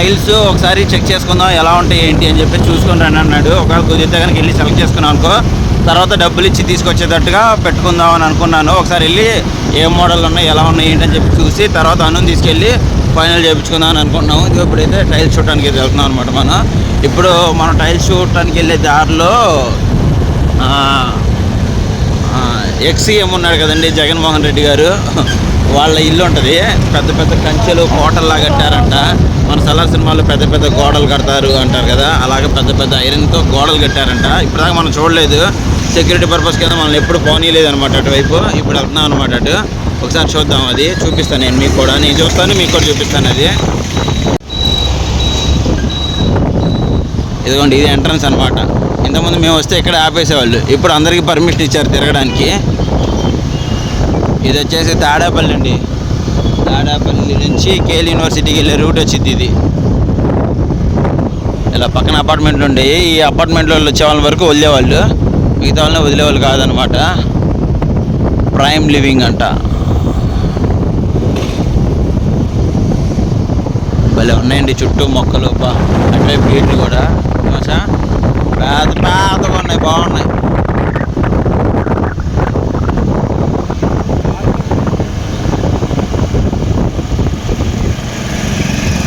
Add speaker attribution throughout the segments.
Speaker 1: Tiles ఒకసారి check చేసుకుందాం ఎలా ఉంటాయి ఏంటి అని చెప్పి చూసుకొని రండి అన్నాడు. ఒకవేళ కుదిరితే కనుక వెళ్ళి సెలెక్ట్ చేసుకున్నాం అనుకో తర్వాత డబ్బులు ఇచ్చి తీసుకొచ్చేటట్టుగా పెట్టుకుందాం అని అనుకున్నాను. ఒకసారి వెళ్ళి ఏ మోడల్ ఉన్నాయి ఎలా ఉన్నాయి ఏంటి అని చెప్పి చూసి తర్వాత అన్నం తీసుకెళ్ళి ఫైనల్ చేయించుకుందాం అని అనుకుంటున్నాము. ఇది ఇప్పుడైతే టైల్స్ చూడటానికి వెళ్తున్నాం అనమాట మనం. ఇప్పుడు మనం టైల్స్ చూడటానికి వెళ్ళే దారిలో ఎక్సీఎం ఉన్నాడు కదండి? జగన్మోహన్ రెడ్డి గారు. వాళ్ళ ఇల్లు ఉంటుంది. పెద్ద పెద్ద కంచెలు కోటల్లా కట్టారంట. మన సలార్ సినిమాలో పెద్ద పెద్ద గోడలు కడతారు అంటారు కదా. అలాగే పెద్ద పెద్ద ఐరన్తో గోడలు కట్టారంట. ఇప్పటిదాకా మనం చూడలేదు. సెక్యూరిటీ పర్పస్ కింద మనల్ని ఎప్పుడు పోనీయలేదు అనమాట అటువైపు. ఇప్పుడు వెళ్తున్నాం అనమాట అటు. ఒకసారి చూద్దాం అది. చూపిస్తాను నేను మీకు కూడా. నేను చూస్తాను మీకు కూడా చూపిస్తాను అది. ఇదిగోండి ఇది ఎంట్రన్స్ అనమాట ఇంతకుముందు మేము వస్తే ఇక్కడ ఆపేసేవాళ్ళు. ఇప్పుడు అందరికీ పర్మిషన్ ఇచ్చారు తిరగడానికి. ఇది వచ్చేసి తాడాపల్లి అండి. తాడాపల్లి నుంచి కేఎల్ యూనివర్సిటీకి వెళ్ళే రూట్ వచ్చింది ఇది. ఇలా పక్కన అపార్ట్మెంట్లు ఉండేవి. ఈ అపార్ట్మెంట్లో వచ్చే వాళ్ళ వరకు వదిలేవాళ్ళు. మిగతా వాళ్ళని వదిలేవాళ్ళు కాదనమాట. ప్రైమ్ లివింగ్ అంట. భలే ఉన్నాయండి చుట్టూ మొక్కలు బా అటువైపు గేట్లు కూడా. పెద్ద పెద్దగా ఉన్నాయి బాగున్నాయి.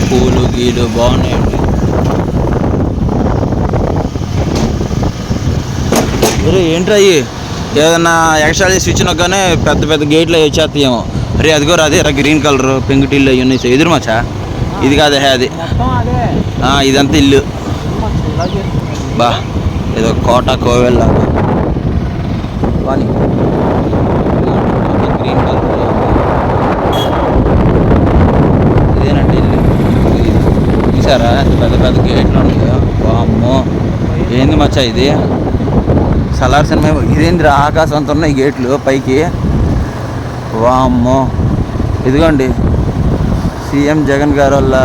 Speaker 1: పూలు గీలు బాగున్నాయండి. ఏంట్రా అయ్యి ఏదన్నా ఎక్స్ట్రా స్విచ్ నొక్కగానే పెద్ద పెద్ద గేట్లు వచ్చేస్తాయేమో. అరే అదిగో అదే రా గ్రీన్ కలర్ పెంకుటిల్లు అవి ఉన్నాయి. ఎదురు మచ్చా? ఇది కాదే అది.
Speaker 2: మొత్తం అదే.
Speaker 1: ఇదంతా ఇల్లు. బా ఏదో కోట కోవెల్ లాగా. గ్రీన్ కలర్ ఇదేనంటే ఇల్లు. చూసారా? పెద్ద పెద్ద గేట్లు ఉన్నాయో. వామ్మో. ఏంది మచ్చా ఇది? సలార్ సినిమా ఇదేంది ఆకాశం అంత ఉన్నాయి గేట్లు పైకి. వామ్మో. ఇదిగోండి. సీఎం జగన్ గారు వాళ్ళ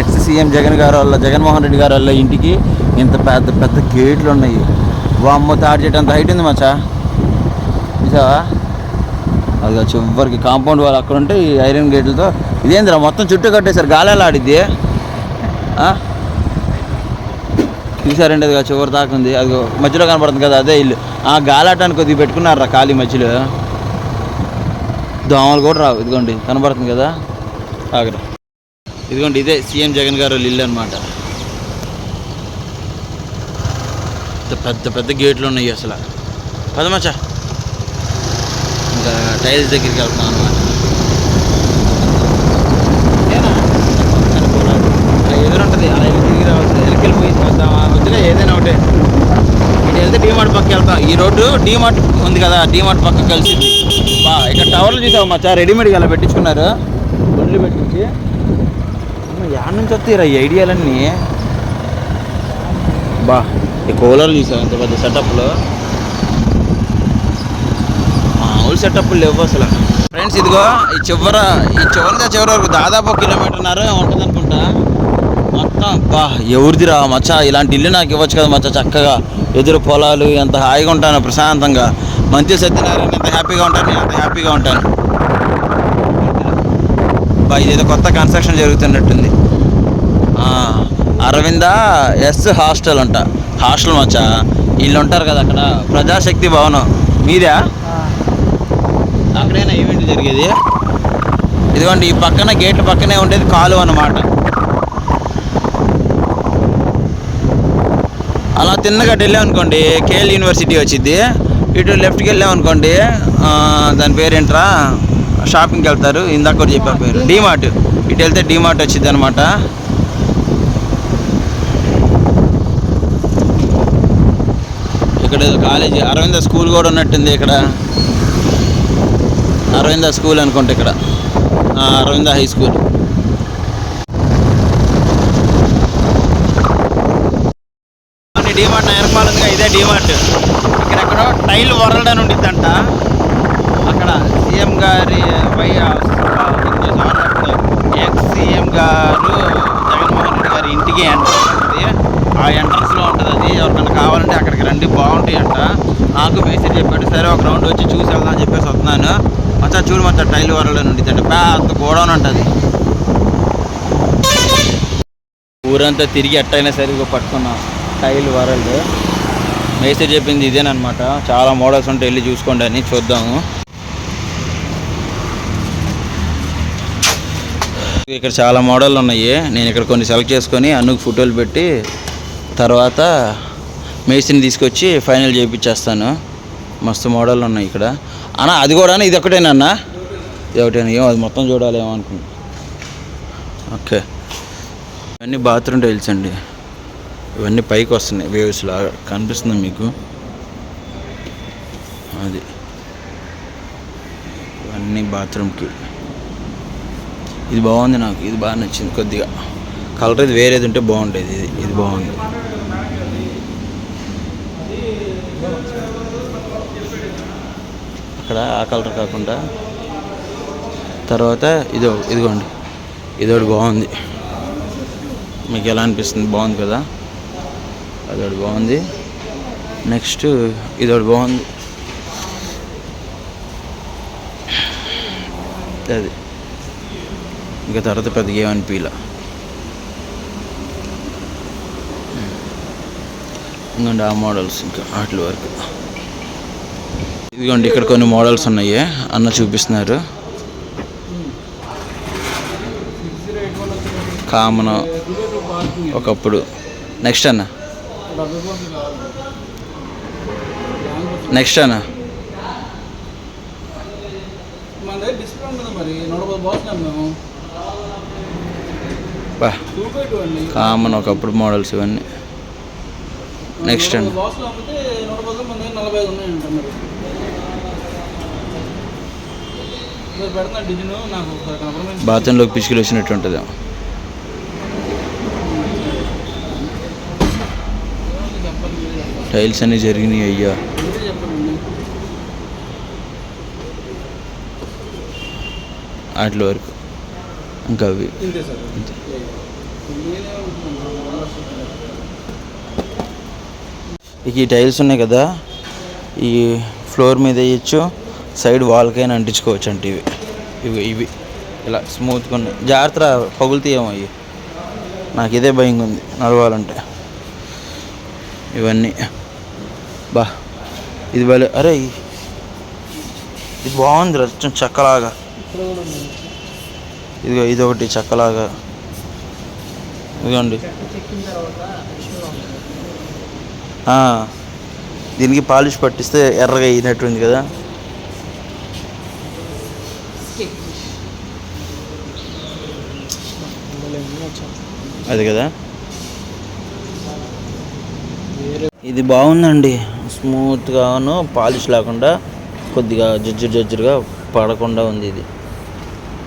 Speaker 1: ఎక్స్ సీఎం జగన్ గారు వాళ్ళ జగన్మోహన్ రెడ్డి గారు వాళ్ళ ఇంటికి ఇంత పెద్ద పెద్ద గేట్లు ఉన్నాయి. వామ్మో తాడు చెట్టు అంత హైట్ ఉంది మచ్చా. చూసావా? అది చివరికి కాంపౌండ్ వాళ్ళు అక్కడ ఉంటే ఈ ఐరన్ గేట్లతో ఇదేందిరా మొత్తం చుట్టూ కట్టేశారు గాలేలా ఆడిద్ది. చూసారండి అది చివరి తాకుంది అది మధ్యలో కనపడుతుంది కదా అదే ఇల్లు. ఆ గాలాటానికి కొద్దిగా పెట్టుకున్నారా ఖాళీ మధ్యలో. దోమలు కూడా రావు ఇదిగోండి కనబడుతుంది కదా. ఆగరా. ఇదిగోండి ఇదే సీఎం జగన్ గారు ఇల్లు అనమాట పెద్ద పెద్ద గేట్లు ఉన్నాయి అసలు. పదమచ్చా ఇంకా టైల్స్ దగ్గరికి వెళ్తున్నాం అనమాట ఎదురుంటుంది అలా వెళ్ళి తిరిగి రావచ్చు వెళ్ళిపోయి వద్దామా వద్దులే ఏదైనా ఒకటే. ఇటు వెళ్తే డీమార్ట్ పక్క వెళ్తాం. ఈ రోడ్డు డీమార్ట్ ఉంది కదా డీమార్ట్ పక్క కలిసింది. బా ఇక్కడ టవర్లు చూసావు మచ్చా? రెడీమేడ్గా అలా పెట్టించుకున్నారు. బండ్లు పెట్టించి. అమ్మ, యాడ్ నుంచి వస్తాయి ఈ ఐడియాలన్నీ? బా. ఈ కూలర్లు చూసాం ఇంత పెద్ద సెటప్లో మామూలు సెటప్లు లేవు అసలు. ఫ్రెండ్స్ ఇదిగో ఈ చివర ఈ చివరి చివరి వరకు దాదాపు ఒక కిలోమీటర్న్నర ఉంటుంది అనుకుంటా. మొత్తం బా ఎవరిదిరా మచ్చ? ఇలాంటి ఇల్లు నాకు ఇవ్వచ్చు కదా మచ్చ? చక్కగా ఎదురు పొలాలు ఎంత హాయిగా ఉంటాను ప్రశాంతంగా. మంచి సత్యనారాయణ ఎంత హ్యాపీగా ఉంటాను నేను అంత హ్యాపీగా ఉంటాను. బా ఇదేదో కొత్త కన్స్ట్రక్షన్ జరుగుతున్నట్టుంది. అరవింద ఎస్ హాస్టల్ అంట. హాస్టల్ మచ్చా? వీళ్ళు ఉంటారు కదా అక్కడ. ప్రజాశక్తి భవనం. మీదే? అక్కడైనా ఈవెంట్ జరిగేది? ఇదిగోండి ఈ పక్కన గేట్ పక్కనే ఉండేది కాలువ అన్నమాట. అలా తిన్నగా వెళ్ళాం అనుకోండి కేఎల్ యూనివర్సిటీ వచ్చింది ఇటు లెఫ్ట్కి వెళ్ళాం అనుకోండి ఆ, దాని పేరు ఏంట్రా షాపింగ్కి వెళ్తారు. ఇందాక కూడా చెప్పారు పేరు. డీమార్ట్. ఇటు వెళ్తే డీమార్ట్ వచ్చింది అనమాట ఇక్కడ ఏదో కాలేజీ అరవింద స్కూల్ కూడా ఉన్నట్టుంది ఇక్కడ. అరవింద స్కూల్ అనుకుంటా ఇక్కడ. Aravinda high school. డిమార్ట్ నేర్పాలంగా ఇదే డిమార్ట్ ఇక్కడెక్కడో టైల్ వరల్డ్ అని ఉండిద్దంట. అక్కడ సీఎం గారి వై ఎక్స్ సీఎం గారు జగన్మోహన్ రెడ్డి గారి ఇంటికి అంటే ఆ ఎంట్రన్స్లో ఉంటుంది అది. ఎవరికైనా కావాలంటే అక్కడికి రండి బాగుంటాయి అంట నాకు మేస్త్రి చెప్పాడు సరే ఒక రౌండ్ వచ్చి చూసి వెళ్దాం అని చెప్పేసి వస్తున్నాను. మచ్చా చూడు మచ్చా టైల్ వరల్డ్ అని ఉండిద్దంట పెద్ద గోడౌన్ ఉంటుంది. ఊరంతా తిరిగి ఎట్టయినా సరే ఇదిగో పట్టుకున్నాం. టైల్ వరల్డ్ మేస్త్రి చెప్పింది ఇదేనమాట చాలా మోడల్స్ ఉంటే వెళ్ళి చూసుకోండి అని చూద్దాము. ఇక్కడ చాలా మోడల్ ఉన్నాయి. నేను ఇక్కడ కొన్ని సెలెక్ట్ చేసుకొని అన్నుకు ఫోటోలు పెట్టి తర్వాత మేస్త్రిని తీసుకొచ్చి ఫైనల్ చేయించేస్తాను మస్తు మోడల్ ఉన్నాయి ఇక్కడ. అన్న అది కూడా ఇది ఒకటేనా ఇది ఒకటేనా? ఏమో అది మొత్తం చూడాలేమో అనుకున్నా ఓకే. ఇవన్నీ బాత్రూమ్ టైల్స్ అండి. ఇవన్నీ పైకి వస్తున్నాయి వేవ్స్ లాగా కనిపిస్తుంది మీకు. అది. ఇవన్నీ బాత్రూమ్కి. ఇది బాగుంది నాకు ఇది బాగా నచ్చింది కొద్దిగా. కలర్ ఇది వేరేది ఉంటే బాగుండేది. ఇది ఇది బాగుంది. అక్కడ ఆ కలర్ కాకుండా తర్వాత ఇదో ఇదిగోండి. ఇదోటి బాగుంది. మీకు ఎలా అనిపిస్తుంది? బాగుంది కదా? అదొకటి బాగుంది. నెక్స్ట్ ఇదొకటి బాగుంది. అది. ఇంకా తర్వాత పెద్దగా ఏమనిపించలే ఇంకోండి ఆ మోడల్స్ ఇంకా వాటి వరకు. ఇదిగోండి ఇక్కడ కొన్ని మోడల్స్ ఉన్నాయి. అన్న చూపిస్తున్నారు. కామన్ ఒకప్పుడు. నెక్స్ట్ అన్న. నెక్స్ట్ అన్న. కామన్ ఒకప్పుడు మోడల్స్ ఇవన్నీ. నెక్స్ట్ అండి. బాత్రూంలోకి పిచ్చుకలు వచ్చినట్టు ఉంటుంది. టైల్స్ అన్నీ జరిగినాయి అయ్యా. వాటి వరకు. ఇంకా అవి.
Speaker 2: ఇంతే సార్ నేనే
Speaker 1: ఇక ఈ టైల్స్ ఉన్నాయి కదా ఈ ఫ్లోర్ మీద వేయచ్చు సైడ్ వాల్కైనా అంటించుకోవచ్చు అంటే ఇవి. ఇవి ఇవి. ఇలా స్మూత్గా ఉన్నాయి. జాగ్రత్త పగులుతాయేమో ఇవి. నాకు ఇదే భయంగా ఉంది నడవాలంటే. ఇవన్నీ. బా ఇది భలే అరే ఇది బాగుంది రచ్చం చెక్కలాగా. ఇదిగో ఇది ఒకటి చెక్కలాగా. ఇదిగోండి. దీనికి పాలిష్ పట్టిస్తే ఎర్రగా అయినట్టుంది కదా. అది కదా. ఇది బాగుందండి. స్మూత్గాను పాలిష్ లేకుండా కొద్దిగా జజ్జు జజ్జుగా పడకుండా ఉంది ఇది.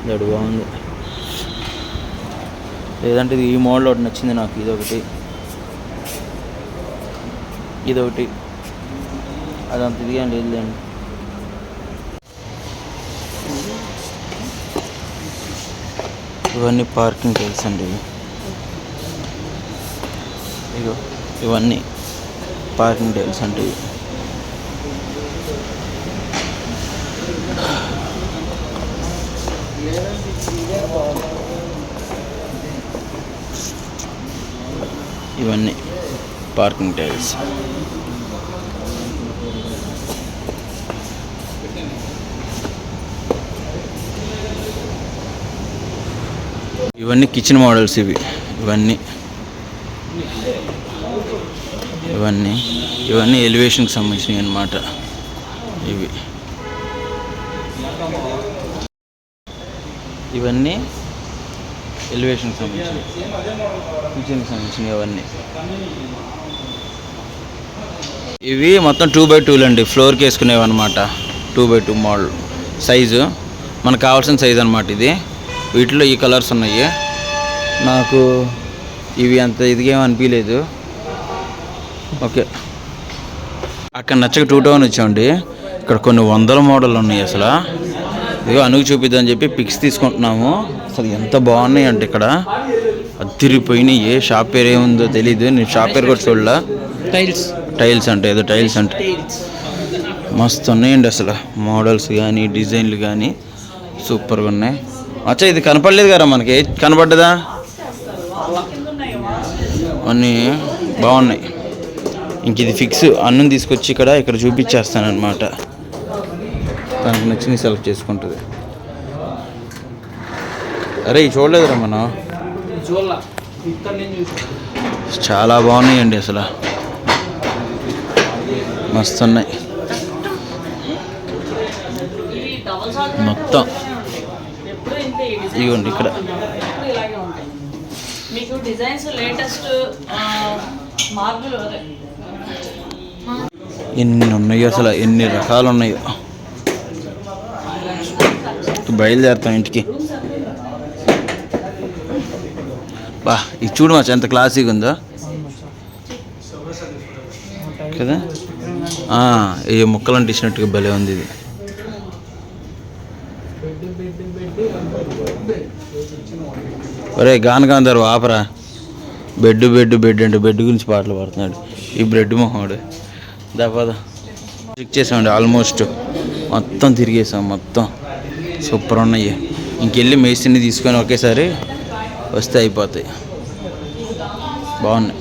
Speaker 1: ఇది బాగుంది. లేదంటే ఇది ఈ మోడల్ ఒకటి నచ్చింది నాకు ఇది ఒకటి ఇది ఒకటి అదంత ఇదిగా లేదులేండి ఇవన్నీ పార్కింగ్ టైల్స్ అండి ఇగో ఇవన్నీ పార్కింగ్ టైల్స్ అంటే ఇవన్నీ. Parking tiles. ఇవన్నీ కిచెన్ మోడల్స్ ఇవి. ఇవన్నీ. ఇవన్నీ. ఇవన్నీ ఎలివేషన్కి సంబంధించినవి అన్నమాట. ఇవి. ఇవన్నీ ఎలివేషన్కి సంబంధించినవి. కిచెన్కి సంబంధించినవి అవన్నీ. ఇవి మొత్తం టూ బై టూలు అండి. ఫ్లోర్కి వేసుకునేవి అనమాట two by two model size మనకు కావాల్సిన సైజు అనమాట ఇది. వీటిలో ఈ కలర్స్ ఉన్నాయి. నాకు ఇవి అంత ఇదిగా అనిపించలేదు ఓకే అక్కడ నచ్చక టూ టౌన్ వచ్చామండి. ఇక్కడ కొన్ని వందల మోడల్ ఉన్నాయి అసలు. ఇదిగో అనుగు చూపిద్దామని చెప్పి పిక్స్ తీసుకుంటున్నాము. అసలు ఎంత బాగున్నాయి అంటే ఇక్కడ. అదిరిపోయినాయి ఏ షాప్ పేరు ఏముందో తెలియదు నేను షాప్ పేరు కూడా చూడలా.
Speaker 2: టైల్స్
Speaker 1: టైల్స్ అంటే ఏదో టైల్స్ అంటే. మస్తు ఉన్నాయండి అసలు. మోడల్స్ కానీ డిజైన్లు కానీ సూపర్గా ఉన్నాయి. అచ్చా ఇది కనపడలేదు కదా మనకి? కనపడ్డదా? అన్నీ బాగున్నాయి. ఇంక ఇది ఫిక్స్ అన్నం తీసుకొచ్చి ఇక్కడ ఇక్కడ చూపించేస్తానమాట తనకు నచ్చింది సెలెక్ట్ చేసుకుంటుంది. అరే ఇవి చూడలేదురా మనం? చాలా బాగున్నాయండి అసలు.
Speaker 3: సాల్ట్
Speaker 1: మొత్తం. ఇదిగోండి ఇక్కడ.
Speaker 3: మీకు డిజైన్స్ లేటెస్ట్
Speaker 1: ఎన్ని ఉన్నాయో అసలు ఎన్ని రకాలు ఉన్నాయో బయలుదేరుతాం ఇంటికి. బా ఇది చూడు మచ్చ ఎంత క్లాసీగా ఉందో కదా? ఈ ముక్కలను తీసినట్టుగా భలే ఉంది ఇది. ఒరే గానగాంధర్వ ఆపరా. బెడ్ బెడ్ బెడ్ అంటే బెడ్ గురించి పాటలు పాడుతున్నాడు. ఈ బ్రెడ్ మొహోడు. దాపద చెక్ చేసామండి ఆల్మోస్ట్ మొత్తం తిరిగేసాం మొత్తం. సూపర్ ఉన్నాయి. ఇంకెళ్ళి మేస్త్రిని తీసుకొని ఒకేసారి వస్తే అయిపోతాయి. బాగున్నాయి.